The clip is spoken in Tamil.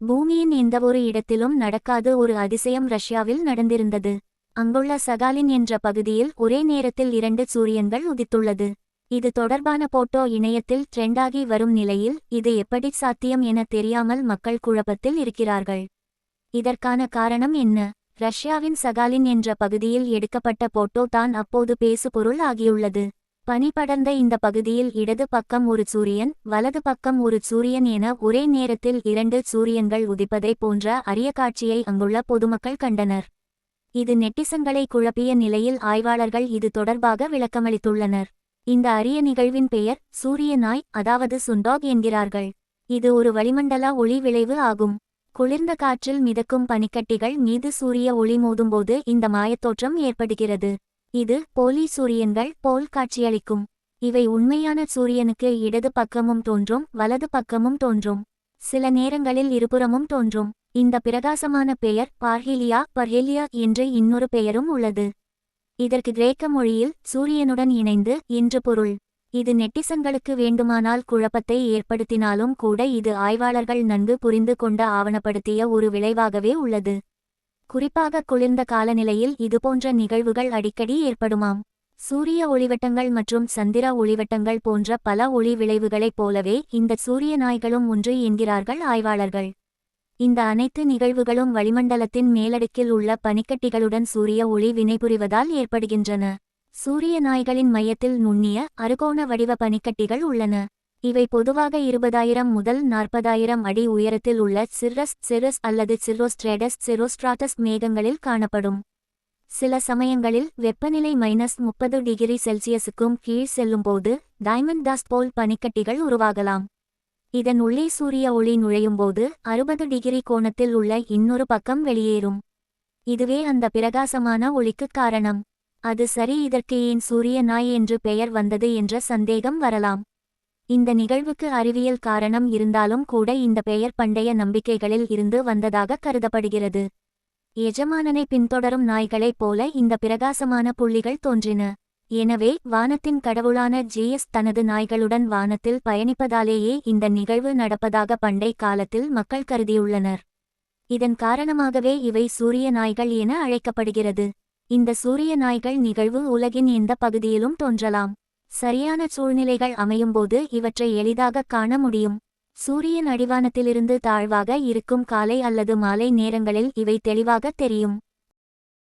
பூமியின் எந்தவொரு இடத்திலும் நடக்காத ஒரு அதிசயம் ரஷ்யாவில் நடந்திருந்தது. அங்குள்ள சகாலின் என்ற பகுதியில் ஒரே நேரத்தில் இரண்டு சூரியன்கள் உதித்துள்ளது. இது தொடர்பான போட்டோ இணையத்தில் ட்ரெண்டாகி வரும் நிலையில் இது எப்படி சாத்தியம் என தெரியாமல் மக்கள் குழப்பத்தில் இருக்கிறார்கள். இதற்கான காரணம் என்ன? ரஷ்யாவின் சகாலின் என்ற பகுதியில் எடுக்கப்பட்ட போட்டோ தான் அப்போது பேசுபொருள் ஆகியுள்ளது. பனிபடர்ந்த இந்த பகுதியில் இடது பக்கம் ஒரு சூரியன் வலது பக்கம் ஒரு சூரியன் என ஒரே நேரத்தில் இரண்டு சூரியன்கள் உதிப்பதை போன்ற அரிய காட்சியை அங்குள்ள பொதுமக்கள் கண்டனர். இது நெட்டிசன்களை குழப்பிய நிலையில் ஆய்வாளர்கள் இது தொடர்பாக விளக்கமளித்துள்ளனர். இந்த அரிய நிகழ்வின் பெயர் சூரிய நாய் அதாவது சுண்டாக் என்கிறார்கள். இது ஒரு வளிமண்டல ஒளி விளைவு ஆகும். குளிர்ந்த காற்றில் மிதக்கும் பனிக்கட்டிகள் மீது சூரிய ஒளி மோதும்போது இந்த மாயத்தோற்றம் ஏற்படுகிறது. இது போலி சூரியன்கள் போல் காட்சியளிக்கும். இவை உண்மையான சூரியனுக்கு இடது பக்கமும் தோன்றும் வலது பக்கமும் தோன்றும். சில நேரங்களில் இருபுறமும் தோன்றும். இந்த பிரகாசமான பெயர் பார்ஹிலியா பர்ஹெலியா என்று இன்னொரு பெயரும் உள்ளது. இதற்கு கிரேக்க மொழியில் சூரியனுடன் இணைந்து என்று பொருள். இது நெட்டிசன்களுக்கு வேண்டுமானால் குழப்பத்தை ஏற்படுத்தினாலும் கூட இது ஆய்வாளர்கள் நன்கு புரிந்து கொண்ட ஆவணப்படுத்திய ஒரு விளைவாகவே உள்ளது. குறிப்பாக குளிர்ந்த காலநிலையில் இதுபோன்ற நிகழ்வுகள் அடிக்கடி ஏற்படுமாம். சூரிய ஒளிவட்டங்கள் மற்றும் சந்திர ஒளிவட்டங்கள் போன்ற பல ஒளி விளைவுகளைப் போலவே இந்த சூரிய நாய்களும் ஒன்று என்கிறார்கள் ஆய்வாளர்கள். இந்த அனைத்து நிகழ்வுகளும் வளிமண்டலத்தின் மேலடுக்கில் உள்ள பனிக்கட்டிகளுடன் சூரிய ஒளி வினைபுரிவதால் ஏற்படுகின்றன. சூரிய நாய்களின் மையத்தில் நுண்ணிய அறுகோண வடிவ பனிக்கட்டிகள் உள்ளன. இவை பொதுவாக இருபதாயிரம் முதல் நாற்பதாயிரம் அடி உயரத்தில் உள்ள சிர்ரஸ் சிரஸ் அல்லது சிரோஸ்ட்ரேடஸ் சிரோஸ்ட்ராட்டஸ் மேகங்களில் காணப்படும். சில சமயங்களில் வெப்பநிலை மைனஸ் முப்பது டிகிரி செல்சியஸுக்கும் கீழ் செல்லும்போது டைமண்ட் டாஸ்ட் போல் பனிக்கட்டிகள் உருவாகலாம். இதன் உள்ளே சூரிய ஒளி நுழையும்போது அறுபது டிகிரி கோணத்தில் உள்ள இன்னொரு பக்கம் வெளியேறும். இதுவே அந்த பிரகாசமான ஒளிக்குக் காரணம். அது சரி இதற்கு ஏன் சூரிய நாய் என்று பெயர் வந்தது என்ற சந்தேகம் வரலாம். இந்த நிகழ்வுக்கு அறிவியல் காரணம் இருந்தாலும் கூட இந்த பெயர் பண்டைய நம்பிக்கைகளில் இருந்து வந்ததாக கருதப்படுகிறது. எஜமானனை பின்தொடரும் நாய்களைப் போல இந்த பிரகாசமான புள்ளிகள் தோன்றின. எனவே வானத்தின் கடவுளான ஜிஎஸ் தனது நாய்களுடன் வானத்தில் பயணிப்பதாலேயே இந்த நிகழ்வு நடப்பதாக பண்டை காலத்தில் மக்கள் கருதியுள்ளனர். இதன் காரணமாகவே இவை சூரிய நாய்கள் என அழைக்கப்படுகிறது. இந்த சூரிய நாய்கள் நிகழ்வு உலகின் எந்த பகுதியிலும் தோன்றலாம். சரியான சூழ்நிலைகள் அமையும்போது இவற்றை எளிதாக காண முடியும். சூரியன் அடிவானத்திலிருந்து தாழ்வாக இருக்கும் காலை அல்லது மாலை நேரங்களில் இவை தெளிவாக தெரியும்.